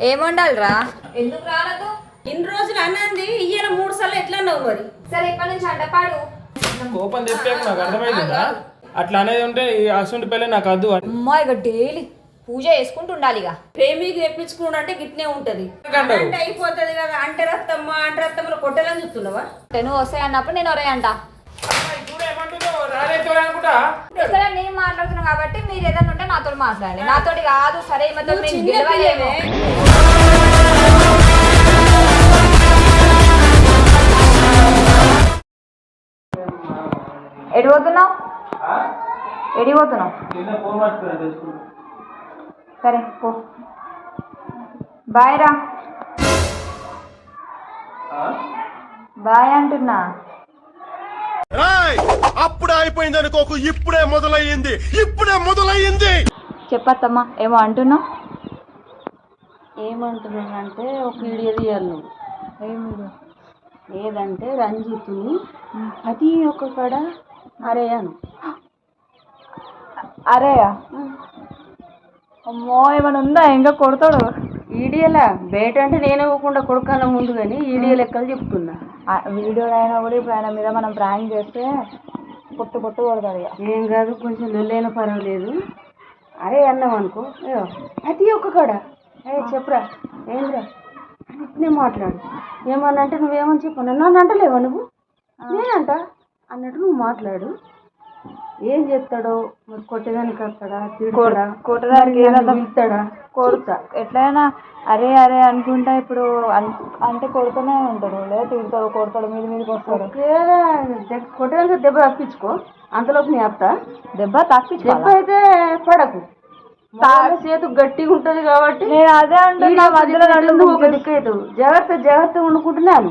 ఏం వండాలిరా ఎందుకు రాలదు? ఇన్ని రోజులు అన్నది ఇయ్యాల మూడు సార్లు ఎట్లా అన్నావు మరి? సరే ఇప్పటి నుంచి అంటపాడు కోపం తెప్పాక నాకు అర్థమైందా అట్లా అనేది ఉంటే ఈ అసంటి పెళ్ళి నాకు వద్దు అమ్మా ఇక డైలీ పూజ చేసుకుంటూ ఉండాలి ఇక. ప్రేమికి తెప్పించుకున్నాడు అంటే గిట్నే ఉంటది. అంటే అయిపోతుంది కదా అంటే రత్తమ్మ అంటే కొట్టేలని చూస్తున్నావా? నువ్వు వస్తాయి అన్నప్పుడు నేను ఒరే అంట ఏమంటున్నావు రాలేదు అనుకుంటా? ఇక్కడ నేను మాట్లాడుతున్నా కాబట్టి మీరు ఏదైనా ఉంటే నాతో మాట్లాడండి. నాతోటి కాదు సరే ఈమెతో నువ్వు నేను చిన్న గెలవలేను పిల్లవే. ఎడి పోతున్నావు ఎడి పోతున్నావు కింద ఫోన్ పట్టుకురా తెలుసుకుంటా సరే పో. బాయ్ రా. బాయ్ అంటున్నా. అప్పుడే అయిపోయింది అనుకోకు ఇప్పుడే మొదలయ్యింది. ఇప్పుడే మొదలయ్యింది. చెప్పత్తమ్మా ఏమో అంటున్నావు? ఏమంటున్నానంటే ఒక వీడియో తీయాలి నువ్వు. ఏమి ఏదంటే రంజిత్ని అది ఒక కడ అరేయాను అరే అమ్మో ఏమైనా ఉందా? ఇంకా కొడతాడు? ఈడియలా బయట అంటే నేనే ఇవ్వకుండా కొడుకాల ముందు కానీ ఈడియో లెక్కలు చెప్తున్నా. వీడియో అయినా కూడా ఇప్పుడు ఆయన మీద మనం ప్రాంక్ చేస్తే పొట్టు పొట్టు కొడతాడు ఇక. ఏం కాదు కొంచెం లొల్లైనా పర్వాలేదు. అరే అన్నాం అనుకో. అయ్యో అది ఒక కాడ. ఏ చెప్పురా. ఏంద్రా? అని ఇట్నే మాట్లాడు. ఏమన్నా అంటే నువ్వేమని చెప్పు. నన్ను అంటలేవా నువ్వు? నేనంట? అన్నట్టు నువ్వు మాట్లాడు. ఏం చెప్తాడో మరి కొట్టేదానికి వస్తాడా? తిడతాడా? కొట్టడానికి పిలుస్తాడా? కొడుతా. ఎట్లయినా అరే అరే అనుకుంటా ఇప్పుడు అంటే కొడుతూనే ఉంటాడు. లేదా తిడతాడు కొడతాడు మీద మీదకి వస్తాడు. ఒకేలా దెబ్బ- తప్పించుకో. అంతలోపు నీ అత్త? దెబ్బ తప్పించు దెబ్బ అయితే పడకు. చేతు గట్టిగా ఉంటది కాబట్టి నేను అదే అంటున్నా ఒక దిక్కు అవుతావు జాగ్రత్త జాగ్రత్తగా వండుకుంటున్నాను.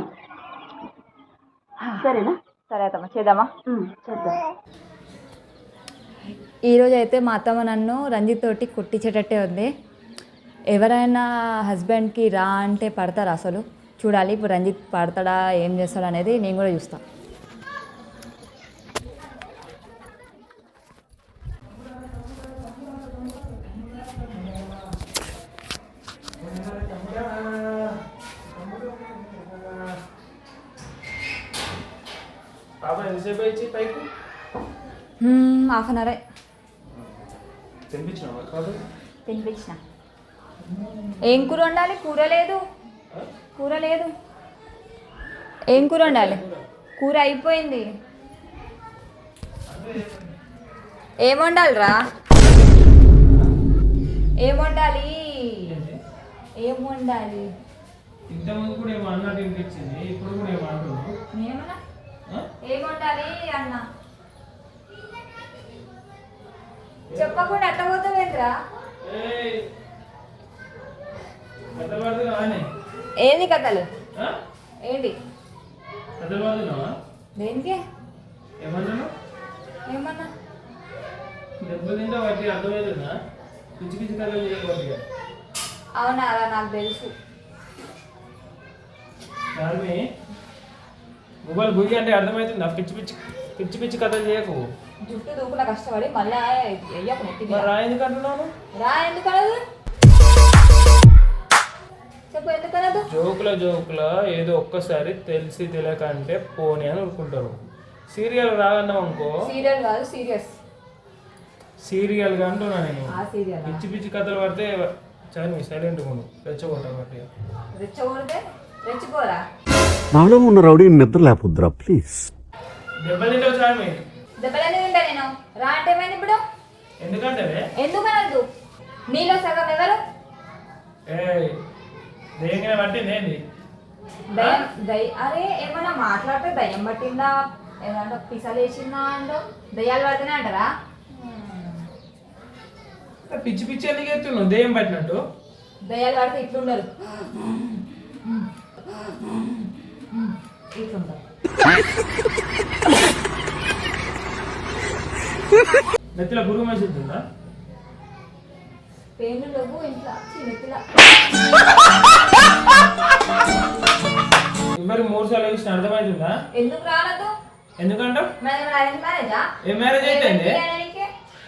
సరేనా? సరే అత్తమ్మ చేద్దామా? చేద్దాం. ఈరోజు అయితే మా అత్తమ్మ నన్ను రంజిత్ తోటి కొట్టించేటట్టే ఉంది. ఎవరైనా హస్బెండ్కి రా అంటే పడతారా అసలు. చూడాలి ఇప్పుడు రంజిత్ పడతాడా ఏం చేస్తాడా అనేది నేను కూడా చూస్తాను హాఫ్ అన్ అవరే. తినిపించిన ఏం కూర వండాలి? కూర లేదు. కూర లేదు. ఏం కూర వండాలి? కూర అయిపోయింది. ఏం వండాలిరా? ఏం వండాలి? ఏం వండాలి? ఇంతకుముందు కూడా ఇప్పుడు కూడా ఏమన్నా? ఆ? ఏం వండాలి అన్న? చెప్పకుండా అట్ట పోతావేంద్రా ఏంది కథలు? ఏంటి? దేనికి? ఏమన్నా? అవునా అలా నాకు తెలుసు. మొబైల్ బుయ్యి అంటే అర్థమవుతుందా? పిచ్చి పిచ్చి పిచ్చి పిచ్చి కథలు చేయకు. జుట్టు దూకున కష్టపడి మళ్ళా వెయ్యకు నెత్తి మీద. మరి రా ఎందుకు అంటున్నాను రా ఎందుకు అనదు? చెప్పు ఎందుకు అనదు? జోకుల జోకుల ఏదో ఒక్కసారి తెలిసి తెలియక అంటే పోనీ అని అనుకుంటారు సీరియల్ రాగన్నాం అనుకో. సీరియల్ కాదు సీరియస్. సీరియల్గా అంటున్నా నేను. ఆ సీరియల్? పిచ్చి పిచ్చి కథలు పడితే చాలు సైలెంట్ ఉండు. రెచ్చగొట్టా బట్టి రెచ్చగొడితే రెచ్చిపోరా? నాలో ఉన్న రౌడీ నిద్ర లేపుద్రా ప్లీజ్. దెబ్బలు తింటావు చార్మి దెబ్బలన్నీ తింటా నేను రా అంటే ఏమైంది ఇప్పుడు? ఎందుకంటే ఎందుకు అనద్దు? నీలో సగం ఎవరు? ఏ దేనికైనా పట్టింది ఏంది? దయ్యం దయ్య అరే ఏమన్నా మాట్లాడితే దయ్యం పట్టిందా? ఏదంటే పిసలేసిందా అంటో? దయ్యాలు పడితేనే అంటారా? పిచ్చి పిచ్చి ఎందుకు ఎత్తున్నావు? దెయ్యం పట్టినట్టు? దయ్యాలు పడితే ఇట్లుండరు. ఇట్లుండరు. నెత్తిలో పురుగు పేర్లు లేవు ఇంట్లో మూడు సార్లు అర్థమవుతుందా ఎందుకు మ్యారేజా ఏ మ్యారేజ్ అయితే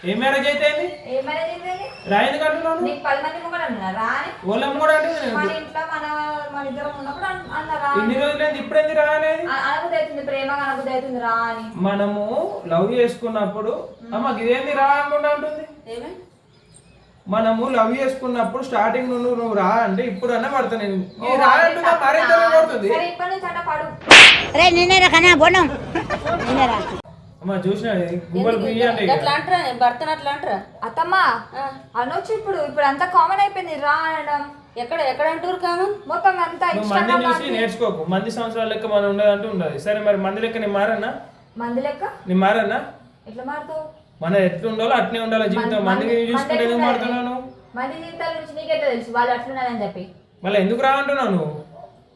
ఏ మ్యారేజ్ అయితే ఏ మ్యారేజ్ అయితే రా ఎందుకు అంటున్నాను నీకు పది మంది కూడా అన్నా రా అని వాళ్ళమ్మ కూడా అంటే మన ఇంట్లో మన మన ఇద్దరం ఉన్నప్పుడు అన్- అన్నారా ఇన్ని రోజులైంది ఇప్పుడు ఎందుకు రా అనేది అనుభూతి అవుతుంది ప్రేమ అనుభూతి అవుతుంది రా అని మనము లవ్ చేసుకున్నప్పుడు అమ్మ ఇదేంది రా అనుకుంటా ఉంటుంది ఏమే? మనము లవ్ చేసుకున్నప్పుడు స్టార్టింగ్ నుండి నువ్వు రా అంటే ఇప్పుడు అన్న పడతా నేను. రా. అంటున్నా మరీ తెలివి పడుతుంది అట్ట పడు. అమ్మ చూసిన గూగుల్ అంటే. అట్లా అంటారా? భర్తను అట్లా అంటారా? అత్తమ్మా అనొచ్చు ఇప్పుడు ఇప్పుడు అంతా కామన్ అయిపోయింది రా అనడం. ఎక్కడ ఎక్కడ అంటారు కామన్ మొత్తం అంతా నువ్వు మంది ఇన్స్టాగ్రామ్ చూసి నేర్చుకోకు. మంది సంవత్సరాల లెక్క మనం ఉండదంటూ ఉండదు. సరే మరి మంది లెక్క నేను మారన్నా మంది లెక్క? నేను మారన్నా ఎట్లా మారుతావు? మన ఎట్లా ఉండాలో అట్నే ఉండాలి జీవితం. మందిని చూసుకుంటే ఎందుకు మారుతున్నాను మంది జీవితాల నుంచి నీకెట్లా తెలుసు? వాళ్ళు అట్లున్నారని చెప్పి. మళ్ళీ ఎందుకు రా అంటున్నావు నువ్వు?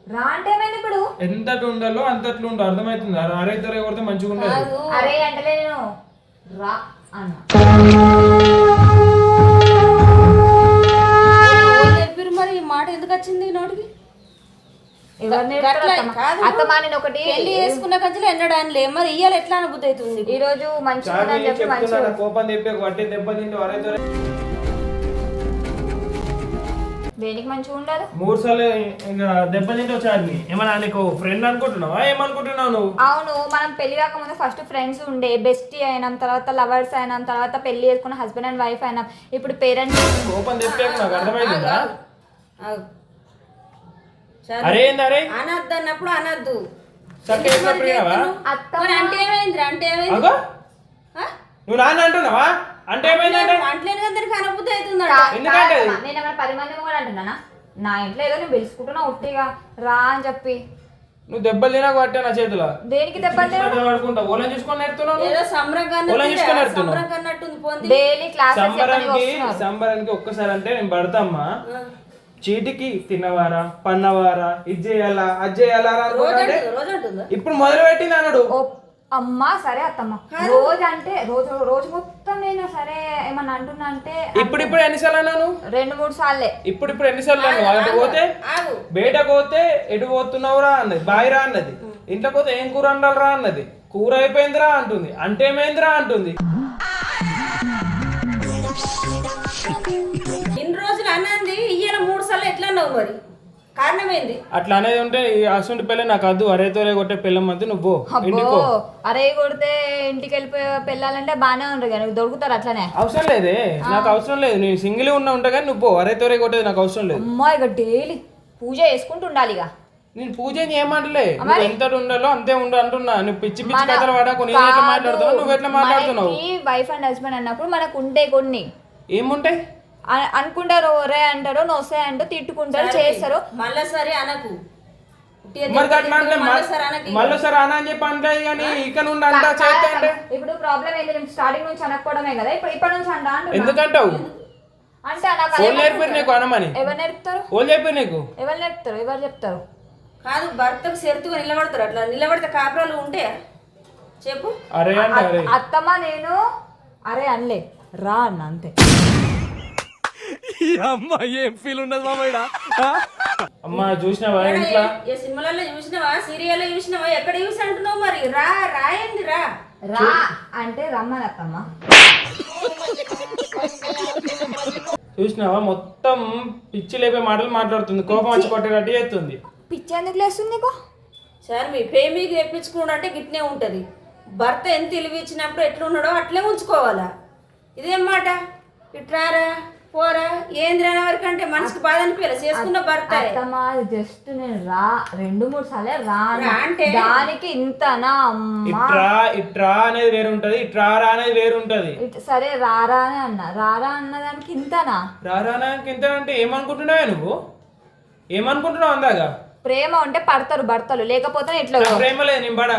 రా అంటే ఏమైంది ఇప్పుడు? ఎంతటి ఉండాలో అంతట్లు ఉండాలి అర్థమవుతుంది అరే ఇద్దరు కొడితే మంచిగా ఉండదు అరే నేను. రా అన్న. మరి ఈ మాట ఎందుకు వచ్చింది నోటికి? నేను ఒకటి. పెళ్ళి చేసుకున్న కంచెలు ఎన్నడాని లే. మరి ఇయ్యాలి ఎట్లా అనుభూతి అవుతుంది? ఈ రోజు మంచిగా చెప్పి కోపం తెప్పి వట్టి దెబ్బ తింటూ దేనికి మంచిగా ఉండదు మూడు సార్లు ఇంకా దెబ్బ తింటావు చార్మి ఏమన్నా నీకు ఫ్రెండ్ అనుకుంటున్నావా? ఏమనుకుంటున్నావు నువ్వు? అవును మనం పెళ్ళి కాకముందు ఫస్ట్ ఫ్రెండ్స్ ఉండే. బెస్టీ అయినాం తర్వాత లవర్స్ అయినాం తర్వాత పెళ్ళి చేసుకున్న హస్బెండ్ అండ్ వైఫ్ అయినాం. ఇప్పుడు పేరెంట్స్ కోపం తెప్పాక నాకు అర్థమైందా. అరే ఏంది అరే? అనద్దు అన్నప్పుడు అనద్దు. అంటే ఏమైంది అంటే ఏమైంది? నువ్వు నాన్న అంటున్నావా? అంటే ఏమైందంటే అంటలేని అనుభూతి అవుతుందట. ఎందుకంటే నేను ఏమైనా పది మంది కూడా అంటున్నానా? నా ఇంట్లో ఏదో నేను పిలుచుకుంటున్నా ఉట్టిగా రా అని చెప్పి. నువ్వు దెబ్బలు తినక పట్టా నా చేతిలో. దేనికి దెబ్బలు పడుకుంటా. ఓలం చూసుకొని నేర్తున్నావు ఏదో డైలీ క్లాసెస్ సంబరానికి సంబరానికి ఒక్కసారి అంటే నేను పడతామ్మా. చీటికి తిన్నవారా పన్నవారా ఇది చేయాలా అది చేయాలా ఇప్పుడు మొదలు పెట్టింది అన్నాడు అమ్మా సరే అత్తమ్మ. రోజు అంటే రోజు రోజు మొత్తం నేను సరే ఏమన్నా అంటున్నా అంటే ఇప్పుడు ఇప్పుడు ఎన్నిసార్లు అన్నాను? రెండు మూడు సార్లే. ఇప్పుడు ఇప్పుడు ఎన్నిసార్లు అన్నాను అటు పోతే ఆగు. బయటకు పోతే ఎటు పోతున్నావురా అన్నది బాయిరా అన్నది. ఇంట్లోకి పోతే ఏం కూర వండాలరా అన్నది. కూర అయిపోయిందిరా అంటుంది. అంటే ఏమైందిరా అంటుంది. ఇన్ని రోజులు అన్నది ఇయ్యాల మూడు సార్లు ఎట్లా అన్నావు మరి? కారణం ఏంది అట్లా అనేది ఉంటే ఈ అసంటి పిల్ల నాకు అద్దు అరే తోరే కొట్టే పిల్లం అంతే నువ్వు. అబ్బో ఇంటికో అరే కొడితే ఇంటికి వెళ్ళిపోయి పెళ్ళాలంటే బాగానే ఉండరు కానీ దొరుకుతారు అట్లనే? అవసరం లేదే. నాకు అవసరం లేదు. నేను సింగిల్ ఉన్నా ఉంటా కానీ నువ్వు. అరే తోరే కొట్టేది నాకు అవసరం లేదు. అమ్మా ఇక డైలీ పూజ చేసుకుంటూ ఉండాలి ఇక. నేను పూజ ఏమంటలే నువ్వు ఎంత ఉండాలో అంతే ఉండు అంటున్నా. నువ్వు పిచ్చి పిచ్చి కథలు పడకు. నేను ఎట్లా మాట్లాడుతున్నావు నువ్వు ఎట్లా మాట్లాడుతున్నావు? వైఫ్ అండ్ హస్బెండ్ అన్నప్పుడు మనకు ఉంటే కొన్ని. ఏముంటాయి? అనుకుంటారు ఒరే అంటారు నొసే అంటారు తిట్టుకుంటారు చేస్తారు. మళ్ళా సరే అనకు. అనా అని చెప్పి అంటే కానీ ఇక్కడ నుండి అంటా? చేస్తా ఇప్పుడు ప్రాబ్లం ఏంటి స్టార్టింగ్ నుంచి అనకపోవడమే కదా? ఇప్పుడు ఇప్పటి నుంచి అంటా ఎందుకంటావు? అంటే నాకు నేర్పారు నీకు అనమని. ఎవరు నేర్పుతారు? ఫోన్ చెప్పారు నీకు? ఎవరు నేర్పుతారు? ఎవరు చెప్తారు? కాదు భర్తకు సెరుతుగా నిలబడతారు అట్లా. నిలబడితే కాపురాలు ఉంటాయా? చెప్పు. అరే అంటే అరే. అత్తమ్మ నేను అరే అనలే. రా అన్న అంతే. అమ్మ చూసినావా ఇంట్లో? ఏ సినిమాలలో చూసినావా? సీరియల్లో చూసినావా? ఎక్కడ చూసి అంటున్నావు మరి? రా రాయండి రా. రా అంటే రమ్మని అత్తమ్మ చూసినావా? మొత్తం పిచ్చి లేపే మాటలు మాట్లాడుతుంది. కోపం వచ్చి కొట్టేటట్టు చేస్తుంది. పిచ్చి ఎందుకు లేస్తుంది నీకు? సార్ మీ ప్రేమికి తెప్పించుకున్నాడు అంటే గిట్నే ఉంటుంది. భర్త ఎంత తెలివి ఇచ్చినప్పుడు ఎట్లున్నాడో అట్లే ఉంచుకోవాలా. ఇదేం మాట? ఇట్రారా పోరా? ఏంది రాని వరకు అంటే మనసుకి బాధ అనిపించాలి. చేసుకున్న భర్త. అత్తమ్మ జస్ట్ నేను రా రెండు మూడు సార్లే రా అన్న. అంటే? దానికి ఇంతనా అమ్మా. ఇట్రా ఇట్రా అనేది వేరు ఉంటది ఇట్రా రా అనేది వేరు ఉంటది సరే రారా అని అన్న. రారా అన్నదానికి ఇంతనా? రారానానికి ఎంత అంటే ఏమనుకుంటున్నావే నువ్వు? ఏమనుకుంటున్నావు అందాగా? ప్రేమ ఉంటే పడతారు భర్తలు లేకపోతే ఇట్లా నా ప్రేమ లేదు నేను బడ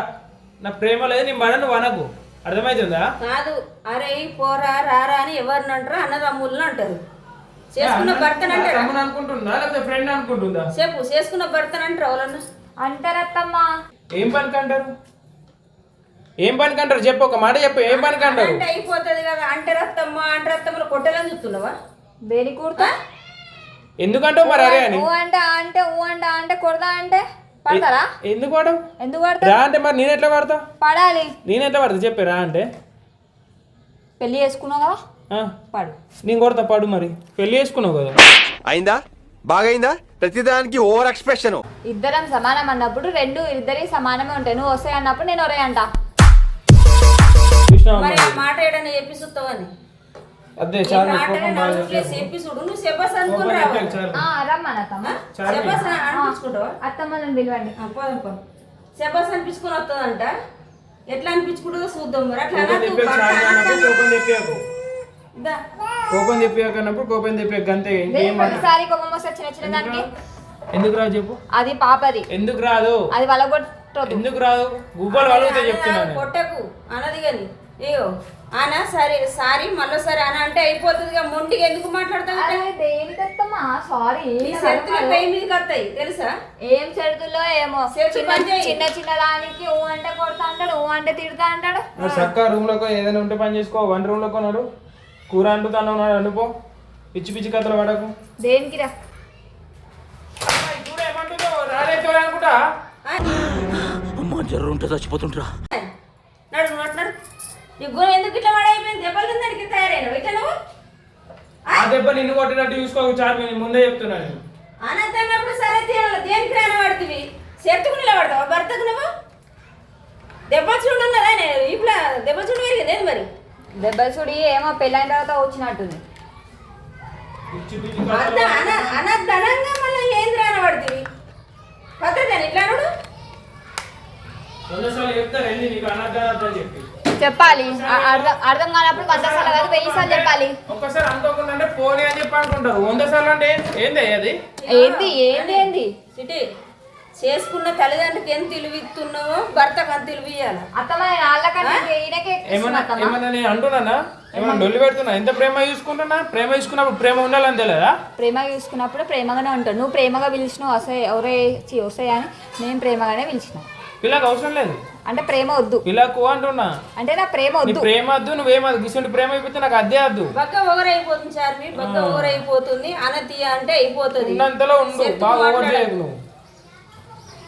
నా ప్రేమ లేదు నేను బడ నువ్వు అనకు. అర్థమవుతుందా కాదు. అరే పోరా రారా అని ఎవరిని అంటారు అన్నదమ్ములను అంటారు. చేసుకున్న భర్తను అంటారా తమ్ముని అనుకుంటుందా? లేకపోతే ఫ్రెండ్ అనుకుంటుందా? చెప్పు చేసుకున్న భర్తను అంటారు ఎవరన్నా అంటారు అత్తమ్మ ఏం పనికి అంటారు? ఏం పనికి అంటారు? చెప్పు ఒక మాట చెప్పు ఏం పనికి అంటారు? అంటే అయిపోతుంది కదా అంటే రత్తమ్మ అంటే రత్తమ్మలో కొట్టేలని చూస్తున్నావా? దేని కూడతా ఎందుకంటావు మరి అరే అని? ఊ అంటే అంటే ఊ అంటే అంటే కొడదా అంటే? పడతారా? ఎందుకు వాడవు ఎందుకు పడతారు? రా అంటే మరి నేను ఎట్లా పడతా? పడాలి. నేను ఎట్లా పడతా? చెప్పే రా అంటే. పెళ్ళి చేసుకున్నావు కదా? ఆ, పడు. నేను కొడతా పడు మరి. పెళ్ళి చేసుకున్నావు కదా? అయిందా? బాగైందా? ప్రతిదానికి ఓవర్ ఎక్స్ప్రెషన్. ఇద్దరం సమానం అన్నప్పుడు రెండు ఇద్దరి సమానమే ఉంటాయి. నువ్వు వస్తాయి అన్నప్పుడు నేను ఒరే అంట. చూసినావా మరి మరి? ఆ మాట ఏడన్నా చెప్పి చూస్తావని అదే చాలా నువ్వు అనుకుని రమ్మని అత్తమ్మ అనిపించుకుంటావా? అత్తమ్మని పిలవండి. అనిపించుకొని వస్తుందంట. ఎట్లా అనిపించుకుంటుందో చూద్దాం మరి. అట్లా కోపం. చెప్పాక అన్నప్పుడు కోపం చెప్పాకు అంతే ఇంకేం మాట. ప్రతిసారి కోపం వస్తే చిన్న చిన్న దానికి. ఎందుకు రాదు చెప్పు? అది పాపది. ఎందుకు రాదు? అది వలగొట్టదు ఎందుకు రాదు? గుబ్బలు చెప్తున్నాను నేను. కొట్టకు అనది కానీ ఏయో అనా సరే సారీ మళ్ళీసారి అన అంటే అయిపోతుందిగా మొండిగా ఎందుకు మాట్లాడతావు అరే దేనికత్తమ్మా సారీ పెయి మీదకి వస్తాయి తెలుసా? ఏం చెడుతుల్లో ఏమో? చిన్న. చిన్న దానికి ఊ అంటే కొడతా అంటాడు ఊ అంటే తిడతా అంటాడు. చక్క రూమ్ లోకో ఏదైనా ఉంటే పని చేసుకో వన్ రూమ్లో కొన్నాడు కూర అంటుతాను ఉన్నాడు అనుకో పిచ్చి పిచ్చి కథలు పడకు. దేనికి రా? ఇప్పుడు ఏమంటుందో రాలేదు అనుకుంటా. నడు నడు. నీ గుణం ఎందుకు ఇట్లా వాడైపోయింది? దెబ్బలు దానికి తయారైన ఇట్లా నువ్వు ఆ? దెబ్బ నిన్ను కొట్టినట్టు చూసుకోకు చాలు నేను ముందే చెప్తున్నాను నేను. అనంతన్నప్పుడు సరే తీరాలి దేనికి రానబడుతుంది చెట్టుకు నిలబడతావా? భర్తకు నువ్వు? దెబ్బ చూడు ఉన్నదా ఇప్పుడు దెబ్బ చూడు పెరిగింది ఏంది మరి? దెబ్బసుడి ఏమో పెళ్ళైన తర్వాత వచ్చినట్టుంది. పిచ్చి పిచ్చి అంత కథలు అన అనధనంగా మళ్ళీ ఏంది రానబడుతుంది పద్ధతి అని ఇట్లా వెళ్ళి నీకు అనర్థం అని చెప్పి? చెప్పాలి అర్థం అర్థం కానప్పుడు వంద సార్లు కాదు వెయ్యి సార్లు చెప్పాలి ఒక్కసారి అనుకోకుండా అంటే పోనీ అని చెప్పి అనుకుంటారు. వంద సార్లు అంటే ఏంది అది? ఏంది ఏంది ఏంది? సిటీ చేసుకున్న తల్లిదండ్రులకి ఎంత తెలివిస్తున్నావో భర్తకు అంత తెలివి ఇయ్యాలి అత్తమ్మ నేను వాళ్ళకంటే ఈయనకే ఇస్తున్నా ఏమన్నా అత్తమ్మ. ఏమన్నా నేను అంటున్నానా? ఏమన్నా డొల్లి పెడుతున్నా? ఎంత ప్రేమ చూసుకుంటున్నా? ప్రేమ చూసుకున్నప్పుడు ప్రేమ ఉండాలని తెలియదా? ప్రేమగా చూసుకున్నప్పుడు ప్రేమగానే ఉంటాడు నువ్వు ప్రేమగా పిలిచినావు వస్తాయి ఎవరే చి వస్తాయి అని నేను ప్రేమగానే పిలిచిన. పిల్లకు అవసరం లేదు. అంటే ప్రేమ వద్దు. పిల్లకు అంటున్నా. అంటే నా ప్రేమ నీ వద్దు. ప్రేమ వద్దు నువ్వేమద్దు గిసుంటి ప్రేమ అయిపోతే నాకు అద్దే వద్దు. బక్క ఓవరైపోతుంది చార్మి బక్క ఓవరైపోతుంది అనతీయ అంటే అయిపోతుంది. ఉన్నంతలో ఉండు బాగా ఓవర్. చేయకు నువ్వు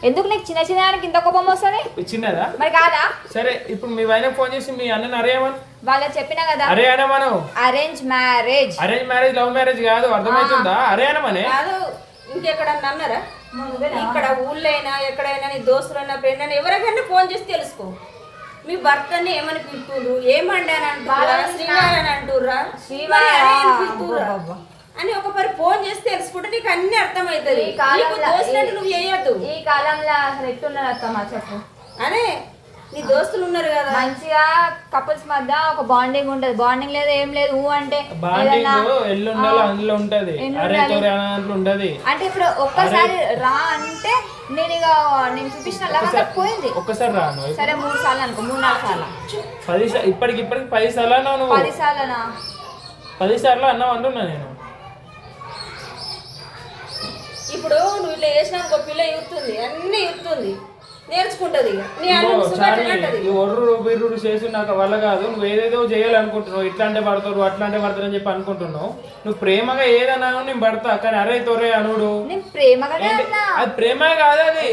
ఎందుకు నీకు చిన్న చిన్న దానికి ఇంత కోపం వస్తుంది? ఇది చిన్నదా? మరి కాదా? సరే ఇప్పుడు మీ వైన ఫోన్ చేసి మీ అన్నని అరేమని వాళ్ళకి చెప్పినా కదా? అరే అనమను. Arrange marriage arrange marriage love marriage కాదు అర్థమవుతుందా? అరే అనమనే. కాదు ఇంకెక్కడన్నా అన్నారా? ఇక్కడ ఊళ్ళైనా ఎక్కడైనా నీ దోస్తులైనా ఫ్రెండ్ ఎవరికైనా ఫోన్ చేసి తెలుసుకో. మీ భర్తని ఏమని అంటుర్రా? శ్రీవారు అని అంటుర్రా? శ్రీవారా? అని. అని ఒక పరి ఫోన్ చేసి తెలుసుకుంటే నీకు అన్ని అర్థమవుతుంది. నువ్వు చేయొద్దు. ఈ కాలంలో అసలు ఎట్టున్నారు అత్తమ్మ చెప్పు? అనే నీ దోస్తులు ఉన్నారు కదా. మంచిగా కపుల్స్ మధ్య ఒక బాండింగ్ ఉంటది. బాండింగ్ లేదు ఏం లేదు. ఊ అంటే బాండింగ్ ఏదన్నా- ఎల్లు ఉండాలి అందులో ఉంటది. అంటే ఇప్పుడు ఒక్కసారి రా అంటే నేను ఇక నేను చూపించిన లవంగా పోయింది. ఒక్కసారి రా నువ్వు సరే మూడు సార్లు అనుకో మూడు నాలుగు సార్లు. పది ఇప్పటికి ఇప్పటికి పది సార్లు పది సార్లనా పది సార్లు అన్నావు అంటున్నా నేను. ఇప్పుడు నువ్వు ఇట్లా చేసినా ఒక పిల్ల ఇస్తుంది అన్ని ఇస్తుంది నేర్చుకుంటది. ఈ ఒర్రు బిర్రుడు చేసి నాకు వల్ల కాదు. నువ్వు ఏదేదో చేయాలనుకుంటున్నావు. ఇట్లా అంటే పడతారు అట్లా అంటే పడతారు అని చెప్పి అనుకుంటున్నావు. నువ్వు ప్రేమగా ఏదన్నా నేను పడతా. కానీ అరే తోరే అనుడు అది ప్రేమ కాదు అది.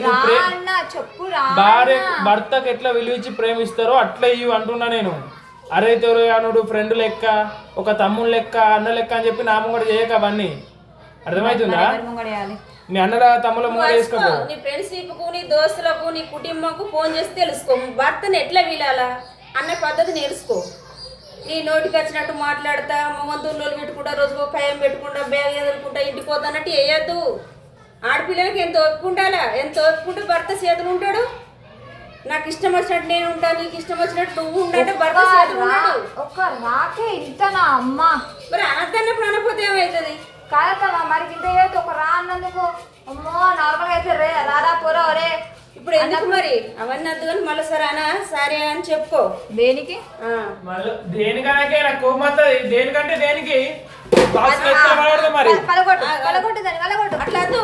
భార్య. భర్తకు ఎట్లా విలువించి ప్రేమిస్తారో అట్లా ఇవి అంటున్నా నేను. అరే తోరే అనుడు ఫ్రెండ్ లెక్క ఒక తమ్ముడు లెక్క అన్న లెక్క అని చెప్పి నామం కూడా చేయక అవన్నీ. అర్థమవుతుందా? మీ అన్నల తమ్ముల ముందు వేసుకోపో నీ ఫ్రెండ్షిప్కు నీ దోస్తులకు నీ కుటుంబంకు ఫోన్ చేసి తెలుసుకో. భర్తను ఎట్లా వీలాలా? అన్న పద్ధతి నేర్చుకో. నీ నోటికి వచ్చినట్టు మాట్లాడతా మొహం తున్నోలు పెట్టుకుంటా రోజుకో కయం పెట్టుకుంటా బ్యాగ్ ఎదుర్కొంటా ఇంటికి పోతానట్టు వేయద్దు ఆడపిల్లలకి ఎంత ఒప్పుకుంటాలా ఎంత ఒప్పుకుంటే భర్త చేతులు ఉంటాడు? నాకు ఇష్టం వచ్చినట్టు నేను ఉంటాను నీకు ఇష్టం వచ్చినట్టు నువ్వు ఉండంటే భర్త ఒక్క చేతులు ఒక్క రాకే ఇంతనా అమ్మా. మరి అనద్దన్నప్పుడు అనపోతే ఏమవుతుంది కాదమ్మా మరి ఇంత ఏదో ఒక రా అన్నందుకు? అమ్మో నార్మల్ అయితే రే రారా పోరా ఒరే. ఇప్పుడు ఎందుకు మరి అవన్నీ వద్దు కానీ మళ్ళీ సరే అనా సరే అని చెప్పుకో. దేనికి? ఆ. మళ్ళీ దేనికనకే నాకు కోపం వస్తుంది? దేనికంటే దేనికి? బాక్స్ ఎక్కడ పడదు మరి. పలగొట్టు పలగొట్టు దాన్ని పలగొట్టు. అట్లా వద్దు.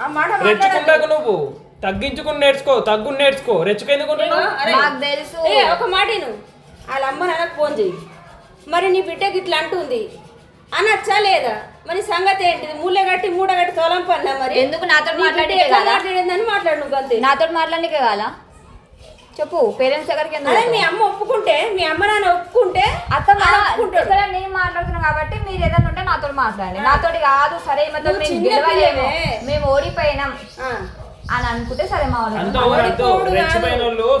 ఆ మాట మాట్లాడద్దు. రెచ్చుకుంటాకు నువ్వు. తగ్గించుకుని నేర్చుకో తగ్గుని నేర్చుకో. రెచ్చుకెందుకుంటున్నావు అరే, నాకు తెలుసు. ఒక మాట విను. వాళ్ళ అమ్మ నాన్నకు ఫోన్ చెయ్యి. మరి నీ బిడ్డకి ఇట్లా అంటుంది. అనొచ్చా లేదా? మరి సంగతి ఏంటిది? మూలే కట్టి మూడ కట్టి తోలం పన్నా మరి? ఎందుకు నాతో మాట్లాడితే కదా? మాట్లాడిందని మాట్లాడు నువ్వు అంతే నాతో మాట్లాడనికే కాలా చెప్పు పేరెంట్స్ దగ్గరికి అదే? మీ అమ్మ ఒప్పుకుంటే మీ అమ్మ నాన్న ఒప్పుకుంటే ఒప్పుకుంటాడు. సరే నేను మాట్లాడుతున్నాను కాబట్టి మీరు ఏదైనా ఉంటే నాతో మాట్లాడండి. నాతోటి కాదు సరే ఈమెతో మేము గెలవలేము. మేము ఓడిపోయినాం. అని అనుకుంటే సరే మా వాళ్ళు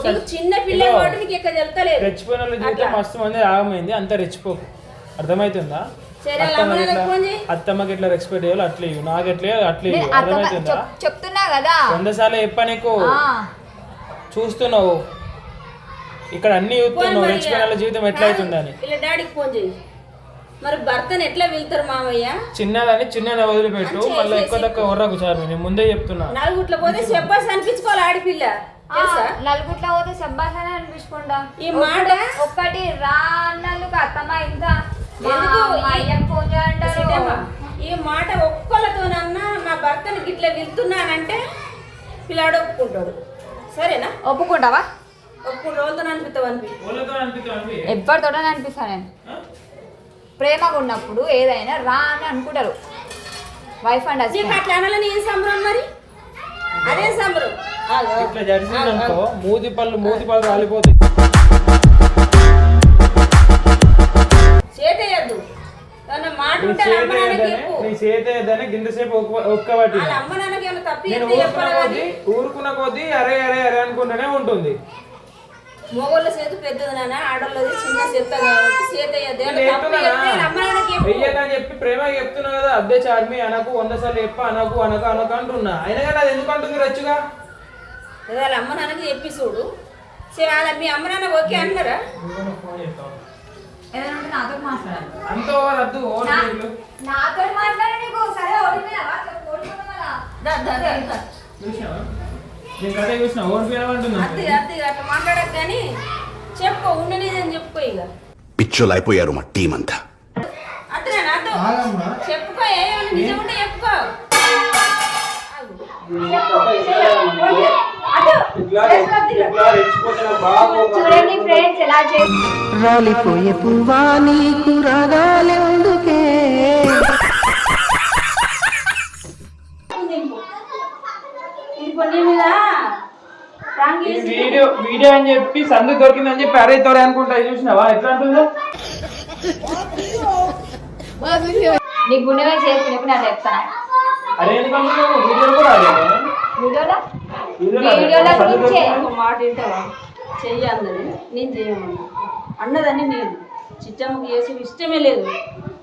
కాదు. చిన్న పిల్ల ఇదిగో, కాబట్టి నీకు ఎక్కడ తెలుస్తలేదు. రెచ్చిపోయిన. మస్తు మంది ఆగమైంది. అంత రెచ్చిపోకు అర్థమవుతుందా అత్తమ్మకి ఎట్లా ఎట్లా రెస్పెక్ట్ చేయాలో అట్లా ఇవ్వు. నాకు ఎట్లా అట్లా ఇవ్వు. అర్థమవుతుందా చెప్తున్నా కదా. వంద సార్లు చెప్పా నీకు. ఆ, చూస్తున్నావు. ఇక్కడ అన్ని చూస్తున్నావు రెచ్చిపోయిన జీవితం ఎట్లా అవుతుందని డాడీకి ఫోన్ చేయి. మరి భర్తను ఎట్లా వెళ్తారు మామయ్య? చిన్నదని చిన్న వదిలిపెట్టు మళ్ళీ ఎక్కువ తక్కువ వర్రకు చాలు. నేను ముందే చెప్తున్నా. నలుగుట్ల పోతే చెప్పాల్సి అనిపించుకోవాలి ఆడపిల్ల. నలుగుట్ల పోతే సబ్బాసనే అనిపించకుండా ఈ మాట ఒక్కటి రా అన్నందుకు అత్తమ్మ మా ఈ- మాట ఒక్కళ్ళతోనన్నా నా భర్తను గిట్ల వెళ్తున్నానంటే పిల్లాడు ఒప్పుకుంటాడు. సరేనా? ఒప్పుకుంటావా? ఒప్పుకుంటు రోజుతో అనిపిస్తావు అనిపి? వాళ్ళతో అనిపిస్తుంది ఎవరితోటనే అనిపిస్తా నేను. ప్రేమగా ఉన్నప్పుడు ఏదైనా రా అని అనుకుంటారు. వైఫ్ అండ్ హస్బెండ్ అట్లా అనాలని ఏం సంబరం మరి? అదే సంబరం. ఇట్లా మూతి పళ్ళు మూతి పళ్ళు రాలిపోతాయి. నీ గింతసేపు ఒక్కబట్టి నేను ఊరుకున్న కొద్దీ ఊరుకున్న కొద్దీ అరే అరే అరే అనుకుంటూనే ఉంటుంది. మొగోళ్ళ చేతు పెద్దది నాన్న ఆడోళ్ళది చిన్న కాబట్టి చెప్పు. వెయ్యకని చెప్పి ప్రేమ చెప్తున్నా కదా. అద్దె చార్మి అనకు వంద సార్లు చెప్ప అనకు అనకు అనకు అంటున్నా. అయినా కానీ అది ఎందుకు అంటుంది రచ్చుగా? వాళ్ళ అమ్మ నాన్నకి చెప్పి చూడు. సరే వాళ్ళ మీ అమ్మ నాన్న ఓకే అన్నారా ఏదైనా ఉంటే నాతో మాట్లాడాలి అంత ఓవర్ వద్దు ఓవర్ చేయకు. నాతో మాట్లాడి నీకు సరే ఓడిపోయావా నేను కథ చూసిన ఓవర్ పోయామంటున్నా అత్తి అత్తి అట్లా మాట్లాడక కానీ చెప్పుకో ఇక. పిచ్చోలు అయిపోయారు మా టీం అంతా. నాతో చెప్పుకో నిజం ఉంటే చెప్పుకో. రాలిపోయే పువ్వా నీకు రాగాలెందుకే? వీడియో వీడియో అని చెప్పి సందు దొరికిందని చెప్పి అరే తోడే అనుకుంటా చూసినావా? ఎట్లా అంటుందో? నీకు గుండె మీద చేసి చెప్పి నేను చెప్తాను? అరే ఎందుకు అంటున్నావు వీడియో కూడా అదే వీడియోలో? వీడియోలో గురించే. ఒక మాట వింటావా? చెయ్యి అన్నది నేను చేయమన్నా అన్నదని నేను. చిట్టమ్మకి చేసి ఇష్టమే లేదు.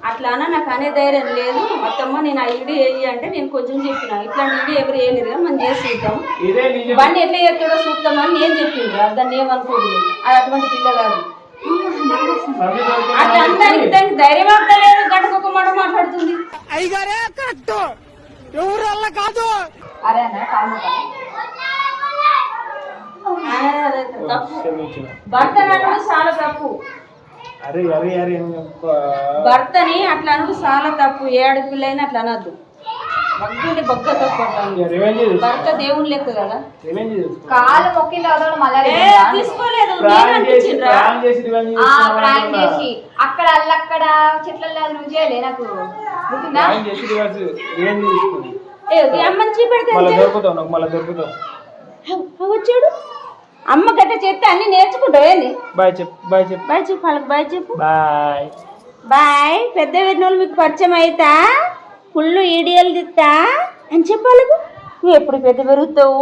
అట్లా అన్న నాకు అనే ధైర్యం లేదు. మొత్తమ్మ నేను ఆ ఇడి వేయి అంటే నేను కొంచెం చెప్పిన. ఇట్లాంటి ఇడి ఎవరు వేయలేదు కదా మనం చేసి చూద్దాం. ఇదే నిజం. బండి ఎట్లా చేస్తాడో చూద్దామని నేను చెప్పిండ్రు. దాన్ని ఏమనుకోదు అది అటువంటి పిల్ల కాదు. అట్లా అనడానికి దానికి ధైర్యం అవ్వలేదు గంటకొక మాట మాట్లాడుతుంది. అరే అన్న కాదు. భర్త చాలా తప్పు. భర్తని అట్లా అనడు చాలా తప్పు. ఏ ఆడపిల్లైనా అట్లా అనద్దు. బగ్గుంటే బగ్గ తప్పు. భర్త దేవుని లెక్క కదా. కాలు. తీసుకోలేదు. ప్రాణం చేసి అక్కడ అల్లక్కడ చెట్లలో నువ్వు చేయలే నాకు. గుర్తుందా ఏ, అమ్మని చూపెడితే మళ్ళీ దొరుకుతావు నాకు మళ్ళీ దొరుకుతావు. వచ్చాడు? అమ్మ గట్ట చేస్తే అన్ని నేర్చుకుంటావు ఏంది? బాయ్ చెప్పు బాయ్ చెప్పు. బాయ్ చెప్పు వాళ్ళకి బాయ్ చెప్పు. బాయ్. బాయ్ పెద్ద విన్నోళ్ళు మీకు పరిచయం అవుతా ఫుల్ ఈడియల్ దిత్తా? అని చెప్పాలి నువ్వు ఎప్పుడు పెద్ద పెరుగుతావు